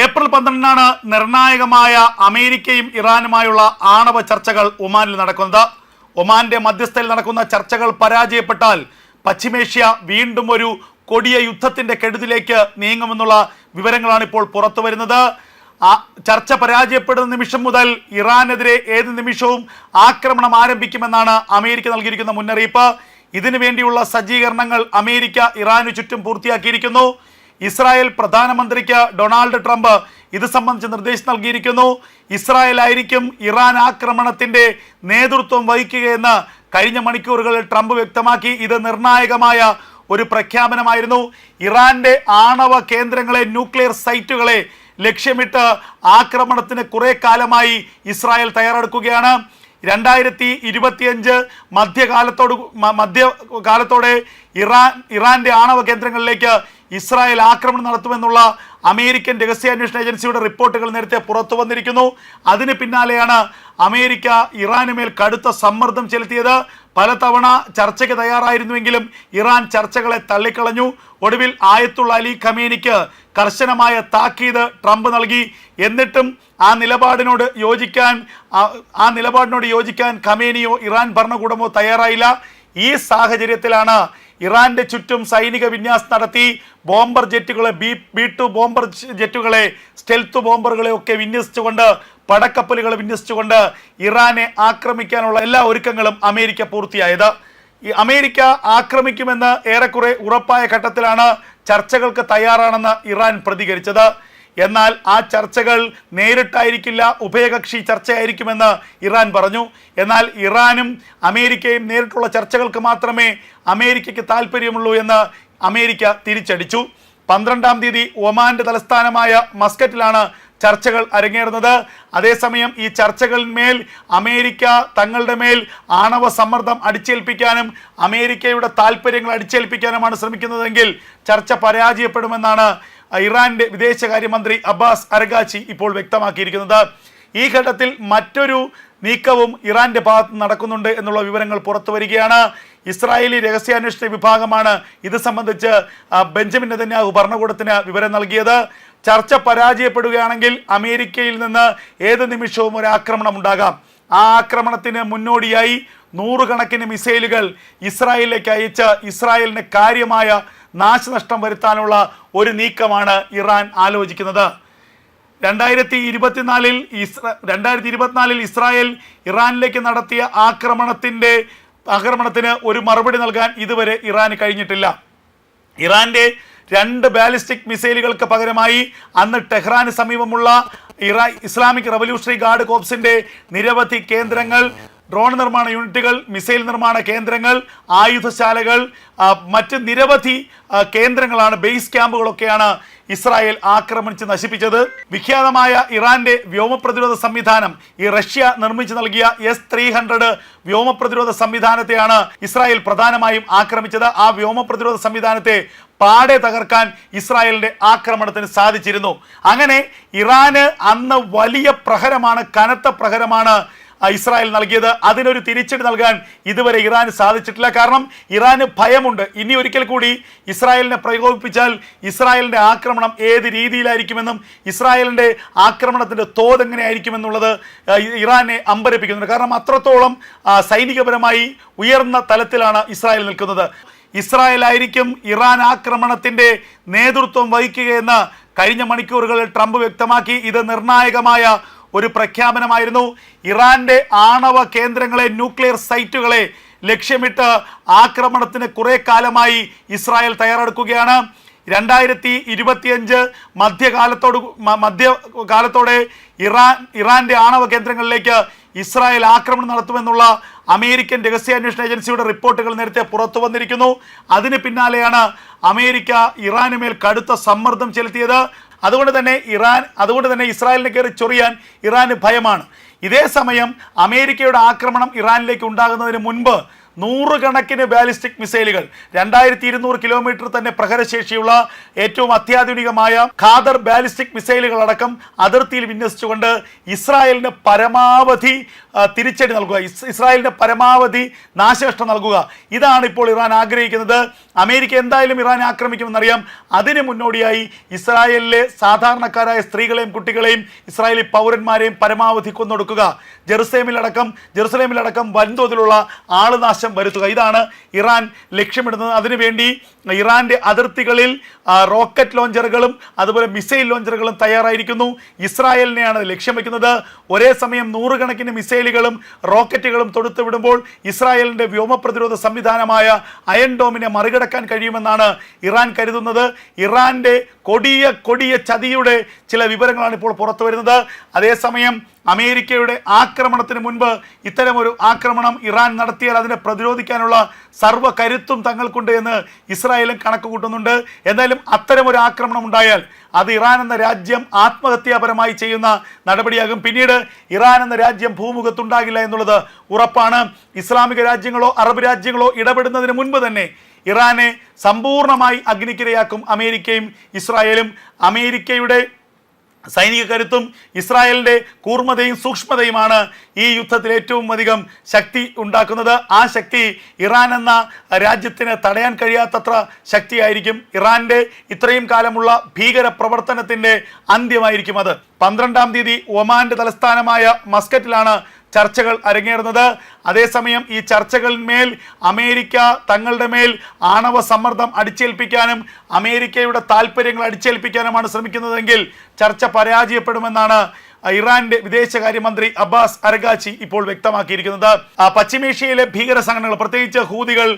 April പന്ത്രണ്ടിനാണ് നിർണായകമായ അമേരിക്കയും ഇറാനുമായുള്ള ആണവ ചർച്ചകൾ ഒമാനിൽ നടക്കുന്നത്. ഒമാന്റെ മധ്യസ്ഥയിൽ നടക്കുന്ന ചർച്ചകൾ പരാജയപ്പെട്ടാൽ പശ്ചിമേഷ്യ വീണ്ടും ഒരു കൊടിയ യുദ്ധത്തിന്റെ കെടുതിലേക്ക് നീങ്ങുമെന്നുള്ള വിവരങ്ങളാണ് ഇപ്പോൾ പുറത്തു വരുന്നത്. ചർച്ച പരാജയപ്പെടുന്ന നിമിഷം മുതൽ ഇറാനെതിരെ ഏത് നിമിഷവും ആക്രമണം ആരംഭിക്കുമെന്നാണ് അമേരിക്ക നൽകിയിരിക്കുന്ന മുന്നറിയിപ്പ്. ഇതിനു വേണ്ടിയുള്ള സജ്ജീകരണങ്ങൾ അമേരിക്ക ഇറാനു ചുറ്റും പൂർത്തിയാക്കിയിരിക്കുന്നു. ഇസ്രായേൽ പ്രധാനമന്ത്രിക്ക് ഡൊണാൾഡ് ട്രംപ് ഇത് സംബന്ധിച്ച് നിർദ്ദേശം നൽകിയിരിക്കുന്നു. ഇസ്രായേൽ ആയിരിക്കും ഇറാൻ ആക്രമണത്തിന്റെ നേതൃത്വം വഹിക്കുകയെന്ന് കഴിഞ്ഞ മണിക്കൂറുകളിൽ ട്രംപ് വ്യക്തമാക്കി. ഇത് നിർണായകമായ ഒരു പ്രഖ്യാപനമായിരുന്നു. ഇറാന്റെ ആണവ കേന്ദ്രങ്ങളെ ന്യൂക്ലിയർ സൈറ്റുകളെ ലക്ഷ്യമിട്ട് ആക്രമണത്തിന് കുറെ കാലമായി ഇസ്രായേൽ തയ്യാറെടുക്കുകയാണ്. രണ്ടായിരത്തി ഇരുപത്തിയഞ്ച് മധ്യകാലത്തോട് മധ്യകാലത്തോടെ ഇറാൻ ഇറാന്റെ ആണവ കേന്ദ്രങ്ങളിലേക്ക് ഇസ്രായേൽ ആക്രമണം നടത്തുമെന്നുള്ള അമേരിക്കൻ രഹസ്യാന്വേഷണ ഏജൻസിയുടെ റിപ്പോർട്ടുകൾ നേരത്തെ പുറത്തു വന്നിരിക്കുന്നു. അതിന് പിന്നാലെയാണ് അമേരിക്ക ഇറാനുമേൽ കടുത്ത സമ്മർദ്ദം ചെലുത്തിയത്. പലതവണ ചർച്ചയ്ക്ക് തയ്യാറായിരുന്നുവെങ്കിലും ഇറാൻ ചർച്ചകളെ തള്ളിക്കളഞ്ഞു. ഒടുവിൽ ആയത്തുള്ള അലി ഖമേനിക്ക് കർശനമായ താക്കീത് ട്രംപ് നൽകി. എന്നിട്ടും ആ നിലപാടിനോട് യോജിക്കാൻ ആ നിലപാടിനോട് യോജിക്കാൻ ഖമേനിയോ ഇറാൻ ഭരണകൂടമോ തയ്യാറായില്ല. ഈ സാഹചര്യത്തിലാണ് ഇറാന്റെ ചുറ്റും സൈനിക വിന്യാസം നടത്തി ബോംബർ ജെറ്റുകളെ ബി ബി ടു ബോംബർ ജെറ്റുകളെ സ്റ്റെൽത്ത് ബോംബറുകളെ ഒക്കെ വിന്യസിച്ചുകൊണ്ട് പടക്കപ്പലുകൾ വിന്യസിച്ചുകൊണ്ട് ഇറാനെ ആക്രമിക്കാനുള്ള എല്ലാ ഒരുക്കങ്ങളും അമേരിക്ക പൂർത്തിയായത്. ഈ അമേരിക്ക ആക്രമിക്കുമെന്ന് ഏറെക്കുറെ ഉറപ്പായ ഘട്ടത്തിലാണ് ചർച്ചകൾക്ക് തയ്യാറാണെന്ന് ഇറാൻ പ്രതികരിച്ചത്. എന്നാൽ ആ ചർച്ചകൾ നേരിട്ടായിരിക്കില്ല ഉഭയകക്ഷി ചർച്ചയായിരിക്കുമെന്ന് ഇറാൻ പറഞ്ഞു. എന്നാൽ ഇറാനും അമേരിക്കയും നേരിട്ടുള്ള ചർച്ചകൾക്ക് മാത്രമേ അമേരിക്കയ്ക്ക് താല്പര്യമുള്ളൂ എന്ന് അമേരിക്ക തിരിച്ചടിച്ചു. പന്ത്രണ്ടാം തീയതി ഒമാന്റെ തലസ്ഥാനമായ മസ്കറ്റിലാണ് ചർച്ചകൾ അരങ്ങേറുന്നത്. അതേസമയം ഈ ചർച്ചകളിന്മേൽ അമേരിക്ക തങ്ങളുടെ മേൽ ആണവ സമ്മർദ്ദം അടിച്ചേൽപ്പിക്കാനും അമേരിക്കയുടെ താല്പര്യങ്ങൾ അടിച്ചേൽപ്പിക്കാനുമാണ് ശ്രമിക്കുന്നതെങ്കിൽ ചർച്ച പരാജയപ്പെടുമെന്നാണ് ഇറാന്റെ വിദേശകാര്യമന്ത്രി അബ്ബാസ് അരഗാച്ചി ഇപ്പോൾ വ്യക്തമാക്കിയിരിക്കുന്നത്. ഈ ഘട്ടത്തിൽ മറ്റൊരു നീക്കവും ഇറാന്റെ ഭാഗത്ത് നടക്കുന്നുണ്ട് എന്നുള്ള വിവരങ്ങൾ പുറത്തു വരികയാണ്. ഇസ്രായേലി രഹസ്യാന്വേഷണ വിഭാഗമാണ് ഇത് സംബന്ധിച്ച് ബെഞ്ചമിൻ നെതന്യാഹു ഭരണകൂടത്തിന് വിവരം നൽകിയത്. ചർച്ച പരാജയപ്പെടുകയാണെങ്കിൽ അമേരിക്കയിൽ നിന്ന് ഏത് നിമിഷവും ഒരു ആക്രമണം ഉണ്ടാകാം. ആ ആക്രമണത്തിന് മുന്നോടിയായി നൂറുകണക്കിന് മിസൈലുകൾ ഇസ്രായേലിലേക്ക് അയച്ച് ഇസ്രായേലിന് കാര്യമായ നാശനഷ്ടം വരുത്താനുള്ള ഒരു നീക്കമാണ് ഇറാൻ ആലോചിക്കുന്നത്. രണ്ടായിരത്തി ഇരുപത്തിനാലിൽ ഇസ്ര രണ്ടായിരത്തി ഇരുപത്തിനാലിൽ ഇസ്രായേൽ ഇറാനിലേക്ക് നടത്തിയ ആക്രമണത്തിന്റെ ആക്രമണത്തിന് ഒരു മറുപടി നൽകാൻ ഇതുവരെ ഇറാന് കഴിഞ്ഞിട്ടില്ല. ഇറാന്റെ രണ്ട് ബാലിസ്റ്റിക് മിസൈലുകൾക്ക് പകരമായി അന്ന് ടെഹ്റാന് സമീപമുള്ള ഇറാ ഇസ്ലാമിക് റവല്യൂഷണറി ഗാർഡ് കോപ്സിന്റെ നിരവധി കേന്ദ്രങ്ങൾ ഡ്രോൺ നിർമ്മാണ യൂണിറ്റുകൾ മിസൈൽ നിർമ്മാണ കേന്ദ്രങ്ങൾ ആയുധശാലകൾ മറ്റ് നിരവധി കേന്ദ്രങ്ങളാണ് ബേസ് ക്യാമ്പുകളൊക്കെയാണ് ഇസ്രായേൽ ആക്രമിച്ച് നശിപ്പിച്ചത്. വിഖ്യാതമായ ഇറാന്റെ വ്യോമ പ്രതിരോധ സംവിധാനം ഈ റഷ്യ നിർമ്മിച്ചു നൽകിയ എസ് ത്രീ ഹൺഡ്രഡ് വ്യോമ പ്രതിരോധ സംവിധാനത്തെയാണ് ഇസ്രായേൽ പ്രധാനമായും ആക്രമിച്ചത്. ആ വ്യോമ പ്രതിരോധ സംവിധാനത്തെ പാടെ തകർക്കാൻ ഇസ്രായേലിന്റെ ആക്രമണത്തിന് സാധിച്ചിരുന്നു. അങ്ങനെ ഇറാന് അന്ന് വലിയ പ്രഹരമാണ് കനത്ത പ്രഹരമാണ് ഇസ്രായേൽ നൽകിയത്. അതിനൊരു തിരിച്ചടി നൽകാൻ ഇതുവരെ ഇറാൻ സാധിച്ചിട്ടില്ല. കാരണം ഇറാന് ഭയമുണ്ട്. ഇനി ഒരിക്കൽ കൂടി ഇസ്രായേലിനെ പ്രകോപിപ്പിച്ചാൽ ഇസ്രായേലിന്റെ ആക്രമണം ഏത് രീതിയിലായിരിക്കുമെന്നും ഇസ്രായേലിന്റെ ആക്രമണത്തിന്റെ തോത് എങ്ങനെയായിരിക്കുമെന്നുള്ളത് ഇറാനെ അമ്പരപ്പിക്കുന്നുണ്ട്. കാരണം അത്രത്തോളം സൈനികപരമായി ഉയർന്ന തലത്തിലാണ് ഇസ്രായേൽ നിൽക്കുന്നത്. ഇസ്രായേൽ ആയിരിക്കും ഇറാൻ ആക്രമണത്തിന്റെ നേതൃത്വം വഹിക്കുകയെന്ന് കഴിഞ്ഞ മണിക്കൂറുകളിൽ ട്രംപ് വ്യക്തമാക്കി. ഇത് നിർണായകമായ ഒരു പ്രഖ്യാപനമായിരുന്നു. ഇറാന്റെ ആണവ കേന്ദ്രങ്ങളെ ന്യൂക്ലിയർ സൈറ്റുകളെ ലക്ഷ്യമിട്ട് ആക്രമണത്തിന് കുറെ കാലമായി ഇസ്രായേൽ തയ്യാറെടുക്കുകയാണ്. രണ്ടായിരത്തി ഇരുപത്തിയഞ്ച് മധ്യകാലത്തോട് മധ്യകാലത്തോടെ ഇറാൻ ഇറാന്റെ ആണവ കേന്ദ്രങ്ങളിലേക്ക് ഇസ്രായേൽ ആക്രമണം നടത്തുമെന്നുള്ള അമേരിക്കൻ രഹസ്യാന്വേഷണ ഏജൻസിയുടെ റിപ്പോർട്ടുകൾ നേരത്തെ പുറത്തു വന്നിരിക്കുന്നു. അതിന് പിന്നാലെയാണ് അമേരിക്ക ഇറാനുമേൽ കടുത്ത സമ്മർദ്ദം ചെലുത്തിയത്. അതുകൊണ്ട് തന്നെ ഇറാൻ അതുകൊണ്ട് തന്നെ ഇസ്രായേലിനെ കയറി ചൊറിയാൻ ഇറാന് ഭയമാണ്. ഇതേ സമയം അമേരിക്കയുടെ ആക്രമണം ഇറാനിലേക്ക് ഉണ്ടാകുന്നതിന് മുൻപ് നൂറുകണക്കിന് ബാലിസ്റ്റിക് മിസൈലുകൾ രണ്ടായിരത്തി ഇരുന്നൂറ് കിലോമീറ്റർ തന്നെ പ്രഹരശേഷിയുള്ള ഏറ്റവും അത്യാധുനികമായ ഖാദർ ബാലിസ്റ്റിക് മിസൈലുകളടക്കം അതിർത്തിയിൽ വിന്യസിച്ചുകൊണ്ട് ഇസ്രായേലിന് പരമാവധി തിരിച്ചടി നൽകുക. ഇസ് ഇസ്രായേലിന് പരമാവധി നാശനഷ്ടം നൽകുക. ഇതാണ് ഇപ്പോൾ ഇറാൻ ആഗ്രഹിക്കുന്നത്. അമേരിക്ക എന്തായാലും ഇറാനെ ആക്രമിക്കുമെന്നറിയാം. അതിന് മുന്നോടിയായി ഇസ്രായേലിലെ സാധാരണക്കാരായ സ്ത്രീകളെയും കുട്ടികളെയും ഇസ്രായേലി പൗരന്മാരെയും പരമാവധി കൊന്നൊടുക്കുക. ജെറുസലേമിലടക്കം ജെറുസലേമിലടക്കം വൻതോതിലുള്ള ആളുനാശം വരുത്തുക. ഇതാണ് ഇറാൻ ലക്ഷ്യമിടുന്നത്. അതിനുവേണ്ടി ഇറാന്റെ അതിർത്തികളിൽ റോക്കറ്റ് ലോഞ്ചറുകളും അതുപോലെ മിസൈൽ ലോഞ്ചറുകളും തയ്യാറായിരിക്കുന്നു. ഇസ്രായേലിനെയാണ് ലക്ഷ്യം വയ്ക്കുന്നത് ഒരേ സമയം നൂറുകണക്കിന് മിസൈലുകളും റോക്കറ്റുകളും തൊടുത്തു വിടുമ്പോൾ ഇസ്രായേലിന്റെ വ്യോമ പ്രതിരോധ സംവിധാനമായ അയൺ ഡോമിനെ മറികടക്കാൻ കഴിയുമെന്നാണ് ഇറാൻ കരുതുന്നത്. ഇറാന്റെ കൊടിയ കൊടിയ ചതിയുടെ ചില വിവരങ്ങളാണ് ഇപ്പോൾ പുറത്തു വരുന്നത്. അതേസമയം അമേരിക്കയുടെ ആക്രമണത്തിന് മുൻപ് ഇത്തരമൊരു ആക്രമണം ഇറാൻ നടത്തിയാൽ അതിനെ പ്രതിരോധിക്കാനുള്ള സർവ കരുത്തും തങ്ങൾക്കുണ്ട് എന്ന് ഇസ്രായേലും കണക്ക് കൂട്ടുന്നുണ്ട് എന്തായാലും അത്തരമൊരു ആക്രമണം ഉണ്ടായാൽ അത് ഇറാൻ എന്ന രാജ്യം ആത്മഹത്യാപരമായി ചെയ്യുന്ന നടപടിയാകും. പിന്നീട് ഇറാൻ എന്ന രാജ്യം ഭൂമുഖത്തുണ്ടാകില്ല എന്നുള്ളത് ഉറപ്പാണ്. ഇസ്ലാമിക രാജ്യങ്ങളോ അറബ് രാജ്യങ്ങളോ ഇടപെടുന്നതിന് മുൻപ് തന്നെ ഇറാനെ സമ്പൂർണമായി അഗ്നിക്കിരയാക്കും അമേരിക്കയും ഇസ്രായേലും. അമേരിക്കയുടെ സൈനിക കരുത്തും ഇസ്രായേലിന്റെ കൂർമ്മതയും സൂക്ഷ്മതയുമാണ് ഈ യുദ്ധത്തിൽ ഏറ്റവും അധികം ശക്തി ഉണ്ടാക്കുന്നത്. ആ ശക്തി ഇറാൻ എന്ന രാജ്യത്തിന് തടയാൻ കഴിയാത്തത്ര ശക്തിയായിരിക്കും ഇറാന്റെ ഇത്രയും കാലമുള്ള ഭീകര പ്രവർത്തനത്തിന്റെ അന്ത്യമായിരിക്കും അത്. പന്ത്രണ്ടാം തീയതി ഒമാന്റെ തലസ്ഥാനമായ മസ്കറ്റിലാണ് ചർച്ചകൾ അരങ്ങേറുന്നത്. അതേസമയം ഈ ചർച്ചകളിന്മേൽ അമേരിക്ക തങ്ങളുടെ മേൽ ആണവ സമ്മർദ്ദം അടിച്ചേൽപ്പിക്കാനും അമേരിക്കയുടെ താല്പര്യങ്ങൾ അടിച്ചേൽപ്പിക്കാനുമാണ് ശ്രമിക്കുന്നതെങ്കിൽ ചർച്ച പരാജയപ്പെടുമെന്നാണ് ഇറാന്റെ വിദേശകാര്യമന്ത്രി അബ്ബാസ് അരഗാച്ചി ഇപ്പോൾ വ്യക്തമാക്കിയിരിക്കുന്നത്. പശ്ചിമേഷ്യയിലെ ഭീകര സംഘടനകൾ പ്രത്യേകിച്ച് ഹൂതികൾ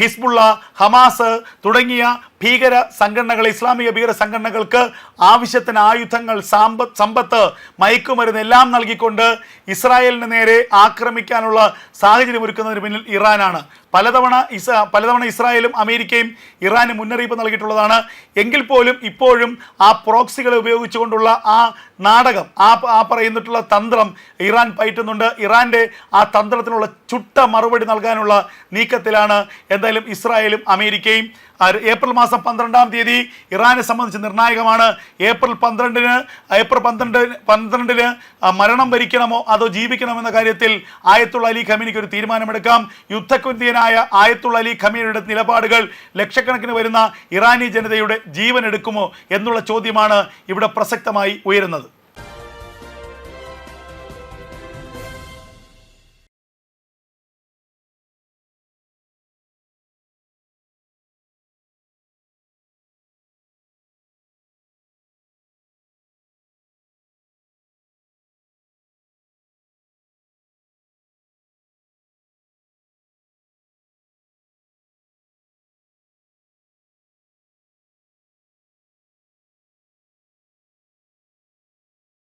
ഹിസ്ബുള്ള ഹമാസ് തുടങ്ങിയ ഭീകര സംഘടനകൾ ഇസ്ലാമിക ഭീകര സംഘടനകൾക്ക് ആവശ്യത്തിന് ആയുധങ്ങൾ സാമ്പ സമ്പത്ത് മയക്കുമരുന്ന് എല്ലാം നൽകിക്കൊണ്ട് ഇസ്രായേലിന് നേരെ ആക്രമിക്കാനുള്ള സാഹചര്യം ഒരുക്കുന്നതിന് പിന്നിൽ ഇറാനാണ്. പലതവണ ഇസ പലതവണ ഇസ്രായേലും അമേരിക്കയും ഇറാന് മുന്നറിയിപ്പ് നൽകിയിട്ടുള്ളതാണ്. എങ്കിൽ പോലും ഇപ്പോഴും ആ പ്രോക്സികളെ ഉപയോഗിച്ചുകൊണ്ടുള്ള ആ നാടകം ആ ആ പറയുന്നിട്ടുള്ള തന്ത്രം ഇറാൻ പയറ്റുന്നുണ്ട്. ഇറാന്റെ ആ തന്ത്രത്തിനുള്ള ചുട്ട മറുപടി നൽകാനുള്ള നീക്കത്തിലാണ് എന്തായാലും ഇസ്രായേലും അമേരിക്കയും ഏപ്രിൽ മാസം പന്ത്രണ്ടാം തീയതി ഇറാനെ സംബന്ധിച്ച് നിർണായകമാണ്. ഏപ്രിൽ പന്ത്രണ്ടിന് ഏപ്രിൽ പന്ത്രണ്ട് പന്ത്രണ്ടിന് മരണം വരിക്കണമോ അതോ ജീവിക്കണമോ എന്ന കാര്യത്തിൽ ആയത്തുള്ള അലി ഖമീനിക്ക് ഒരു തീരുമാനമെടുക്കാം. യുദ്ധക്കുന്തിയനായ ആയത്തുള്ള അലി ഖമീനിയുടെ നിലപാടുകൾ ലക്ഷക്കണക്കിന് വരുന്ന ഇറാനി ജനതയുടെ ജീവൻ എടുക്കുമോ എന്നുള്ള ചോദ്യമാണ് ഇവിടെ പ്രസക്തമായി ഉയരുന്നത്.